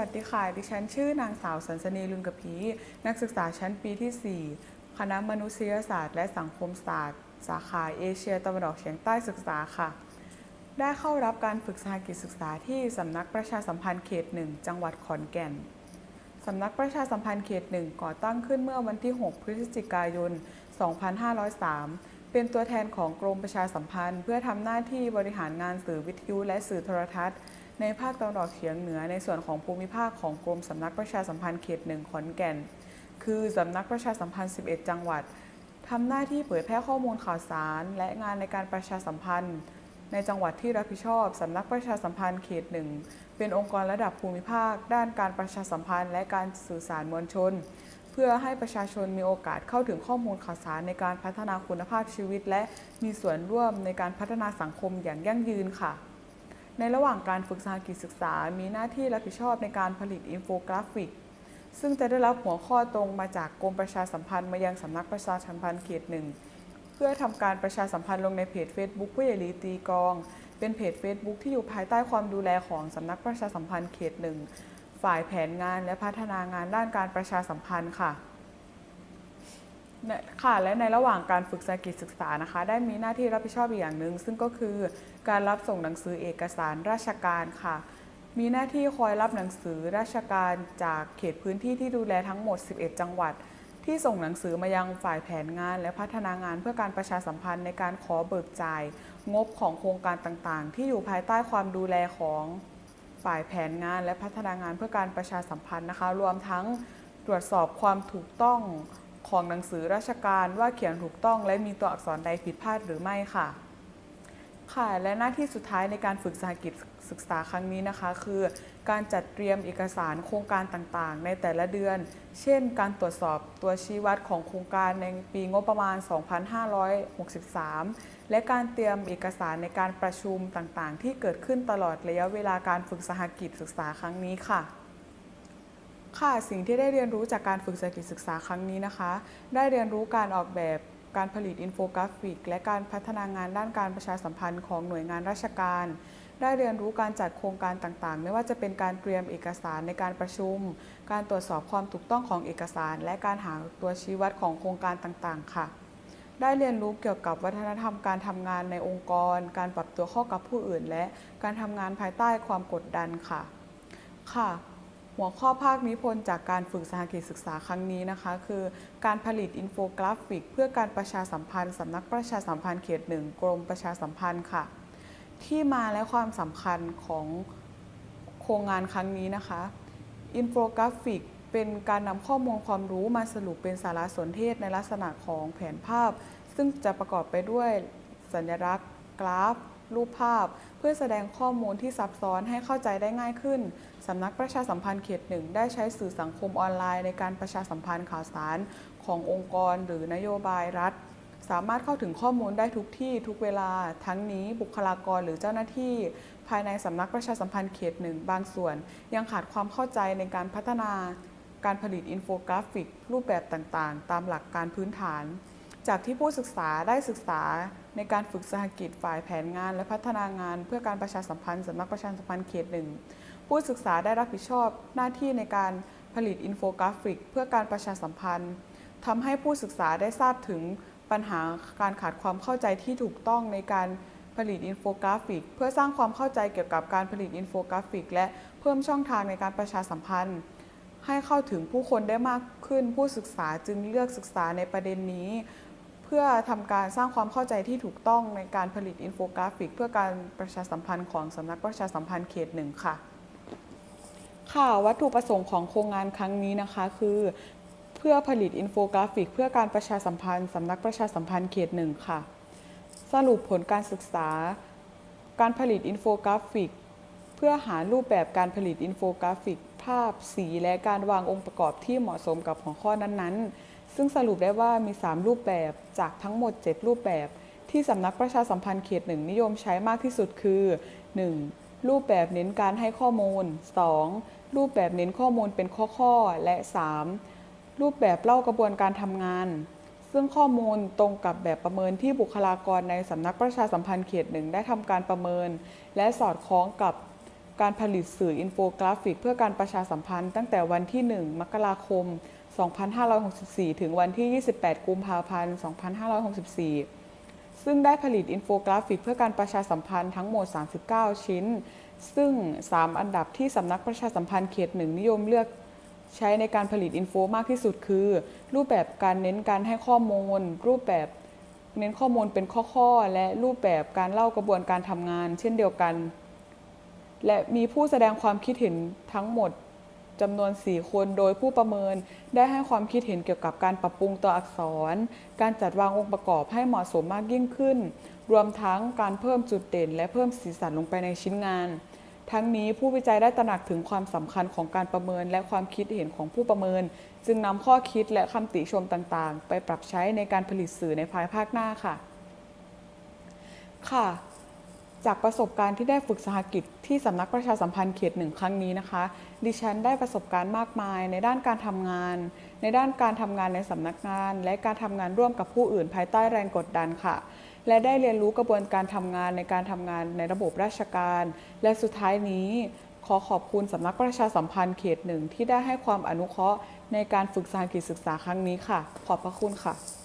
วัสดีค่ะ ดิฉันชื่อนางสาวสันสนีลุนกะพี นักศึกษาชั้นปีที่ 4 คณะมนุษยศาสตร์ และสังคมศาสตร์ สาขาเอเชียตะวันออกเฉียงใต้ศึกษาค่ะ ได้เข้ารับการฝึกสหกิจศึกษาที่สำนักประชาสัมพันธ์เขตหนึ่งจังหวัดขอนแก่นสำนักประชาสัมพันธ์เขตหนึ่งก่อตั้งขึ้นเมื่อวันที่ 6 พฤศจิกายน 2503 เป็นตัวแทนของกรมประชาสัมพันธ์ เพื่อทำหน้าที่บริหารงานสื่อวิทยุและสื่อโทรทัศน์ ในภาคตะวันออกเฉียงเหนือในส่วนของภูมิภาคของกรมสำนักประชาสัมพันธ์เขตหนึ่งขอนแก่น คือสำนักประชาสัมพันธ์ 11 จังหวัดทำหน้าที่เผยแพร่ข้อมูลข่าวสาร และงานในการประชาสัมพันธ์ ในจังหวัดที่รับผิดชอบสำนักประชาสัมพันธ์เขตหนึ่งเป็นองค์กรระดับภูมิภาค ด้านการประชาสัมพันธ์ และการสื่อสารมวลชน เพื่อให้ประชาชนมีโอกาสเข้าถึงข้อมูลข่าวสารในการพัฒนาคุณภาพชีวิต และมีส่วนร่วมในการพัฒนาสังคมอย่างยั่งยืนค่ะ ในระหว่างการฝึกสหกิจศึกษา มีหน้าที่รับผิดชอบในการผลิตอินโฟกราฟิก ซึ่งจะได้รับหัวข้อตรงมาจากกรมประชาสัมพันธ์มายังสำนักประชาสัมพันธ์เขตหนึ่งเพื่อทำการประชาสัมพันธ์ลงในเพจ Facebook ผู้ใหญ่ลีตีกอง เป็นเพจ Facebook ที่อยู่ภายใต้ความดูแลของสำนักประชาสัมพันธ์เขตหนึ่งฝ่ายแผนงานและพัฒนางานด้านการประชาสัมพันธ์ค่ะ ค่ะและในระหว่างการฝึกสกิจศึกษานะคะ ได้มีหน้าที่รับผิดชอบอีกอย่างหนึ่งซึ่งก็คือการรับส่งหนังสือเอกสารราชการค่ะ มีหน้าที่คอยรับหนังสือราชการจากเขตพื้นที่ที่ดูแลทั้งหมด 11 จังหวัด ที่ส่งหนังสือมายังฝ่ายแผนงาน และพัฒนางานเพื่อการประชาสัมพันธ์ในการขอเบิกจ่าย งบของโครงการต่างๆ ที่อยู่ภายใต้ความดูแลของฝ่ายแผนงานและพัฒนางานเพื่อการประชาสัมพันธ์นะคะ รวมทั้งตรวจสอบความถูกต้อง ของหนังสือราชการว่าเขียนถูกต้องและมีตัวอักษรใดผิดพลาดหรือไม่ค่ะ ค่ะ และหน้าที่สุดท้ายในการฝึกสหกิจศึกษาครั้งนี้นะคะ คือการจัดเตรียมเอกสารโครงการต่างๆ ในแต่ละเดือน เช่น การตรวจสอบตัวชี้วัดของโครงการในปีงบประมาณ 2563 และการเตรียมเอกสารในการประชุมต่างๆ ที่เกิดขึ้นตลอดระยะเวลาการฝึกสหกิจศึกษาครั้งนี้ค่ะ ค่ะสิ่งที่ได้เรียนรู้จากการฝึกสหกิจศึกษาครั้งนี้นะคะ ได้เรียนรู้การออกแบบการผลิตอินโฟกราฟิก และการพัฒนางานด้านการประชาสัมพันธ์ของหน่วยงานราชการ ได้เรียนรู้การจัดโครงการต่างๆ ไม่ว่าจะเป็นการเตรียมเอกสารในการประชุม การตรวจสอบความถูกต้องของเอกสาร และการหาตัวชี้วัดของโครงการต่างๆ ค่ะ ได้เรียนรู้เกี่ยวกับวัฒนธรรมการทำงานในองค์กร การปรับตัวเข้ากับผู้อื่น และการทำงานภายใต้ความกดดันค่ะ ค่ะ หัวข้อภาคนิพนธ์จากการฝึกสหกิจศึกษาครั้งนี้นะคะ คือการผลิตอินโฟกราฟิก เพื่อการประชาสัมพันธ์สำนักประชาสัมพันธ์เขตหนึ่งกรมประชาสัมพันธ์ค่ะ ที่มาและความสำคัญของโครงงานครั้งนี้นะคะ อินโฟกราฟิกเป็นการนำข้อมูลความรู้มาสรุปเป็นสารสนเทศในลักษณะของแผนภาพ ซึ่งจะประกอบไปด้วยสัญลักษณ์ กราฟ รูปภาพ เพื่อแสดงข้อมูลที่ซับซ้อนให้เข้าใจได้ง่ายขึ้น สำนักประชาสัมพันธ์เขตหนึ่งได้ใช้สื่อสังคมออนไลน์ในการประชาสัมพันธ์ข่าวสารขององค์กร หรือนโยบายรัฐ สามารถเข้าถึงข้อมูลได้ทุกที่ทุกเวลา ทั้งนี้บุคลากรหรือเจ้าหน้าที่ ภายในสำนักประชาสัมพันธ์เขตหนึ่งบางส่วน ยังขาดความเข้าใจในการพัฒนาการผลิตอินโฟกราฟิก รูปแบบต่างๆ ตามหลักการพื้นฐาน จากที่ผู้ศึกษาได้ศึกษาในการฝึกสหกิจฝ่ายแผนงานและพัฒนางาน เพื่อการประชาสัมพันธ์สำนักประชาสัมพันธ์เขตหนึ่งผู้ศึกษาได้รับผิดชอบหน้าที่ในการผลิตอินโฟกราฟิก เพื่อการประชาสัมพันธ์ทำให้ผู้ศึกษาได้ทราบถึงปัญหาการขาดความเข้าใจที่ถูกต้องในการผลิตอินโฟกราฟิก เพื่อสร้างความเข้าใจเกี่ยวกับการผลิตอินโฟกราฟิก และเพิ่มช่องทางในการประชาสัมพันธ์ ให้เข้าถึงผู้คนได้มากขึ้นผู้ศึกษาจึงเลือกศึกษาในประเด็นนี้ พื่อทำการสร้างความเข้าใจที่ถูกต้องในการผลิตอินโฟกราฟิก เพื่อการประชาสัมพันธ์ของสำนักประชาสัมพันธ์เขตหนึ่งค่ะ ค่ะวัตถุประสงค์ของโครงงานครั้งนี้นะคะคือเพื่อผลิตอินโฟกราฟิก เพื่อการประชาสัมพันธ์สำนักประชาสัมพันธ์เขตหนึ่งค่ะ สรุปผลการศึกษา การผลิตอินโฟกราฟิก เพื่อหารูปแบบการผลิตอินโฟกราฟิก ภาพสีและการวางองค์ประกอบที่เหมาะสมกับหัวข้อนั้นๆ ซึ่งสรุปได้ว่ามี 3 รูปแบบจากทั้งหมด 7 รูปแบบ ที่สำนักประชาสัมพันธ์เขตหนึ่งนิยมใช้มากที่สุดคือ 1. รูปแบบเน้นการให้ข้อมูล 2. รูปแบบเน้นข้อมูลเป็นข้อๆและ 3. รูปแบบเล่ากระบวนการทำงาน ซึ่งข้อมูลตรงกับแบบประเมินที่บุคลากรในสำนักประชาสัมพันธ์เขตหนึ่งได้ทำการประเมิน และสอดคล้องกับการผลิตสื่ออินโฟกราฟิก เพื่อการประชาสัมพันธ์ตั้งแต่วันที่ 1 มกราคม 2564 ถึงวันที่ 28 กุมภาพันธ์ 2564 ซึ่งได้ผลิตอินโฟกราฟิกเพื่อการประชาสัมพันธ์ทั้งหมด 39 ชิ้น ซึ่ง 3 อันดับที่สำนักประชาสัมพันธ์เขตหนึ่งนิยมเลือกใช้ในการผลิตอินโฟมากที่สุดคือ รูปแบบการเน้นการให้ข้อมูล รูปแบบเน้นข้อมูลเป็นข้อๆ และรูปแบบการเล่ากระบวนการทำงาน เช่นเดียวกัน และมีผู้แสดงความคิดเห็นทั้งหมด จำนวน 4 คนโดยผู้ประเมินได้ให้ความคิดเห็นเกี่ยวกับการปรับปรุงตัวอักษร การจัดวางองค์ประกอบให้เหมาะสมมากยิ่งขึ้น รวมทั้งการเพิ่มจุดเด่น และเพิ่มสีสันลงไปในชิ้นงาน ทั้งนี้ผู้วิจัยได้ตระหนักถึงความสำคัญของการประเมินและความคิดเห็นของผู้ประเมิน จึงนำข้อคิดและคำติชมต่างๆ ไปปรับใช้ในการผลิตสื่อในภายภาคหน้าค่ะ ค่ะ จากประสบการณ์ที่ได้ฝึกสหกิจที่สำนักประชาสัมพันธ์เขตหนึ่งครั้งนี้นะคะ ดิฉันได้ประสบการณ์มากมาย ในด้านการทำงาน ในด้านการทำงานในสำนักงาน และการทำงานร่วมกับผู้อื่นภายใต้แรงกดดันค่ะ และได้เรียนรู้กระบวนการทำงานในการทำงานในระบบราชการ และสุดท้ายนี้ ขอขอบคุณสำนักประชาสัมพันธ์เขตหนึ่งที่ได้ให้ความอนุเคราะห์ ในการฝึกสหกิจศึกษาครั้งนี้ค่ะ ขอบพระคุณค่ะ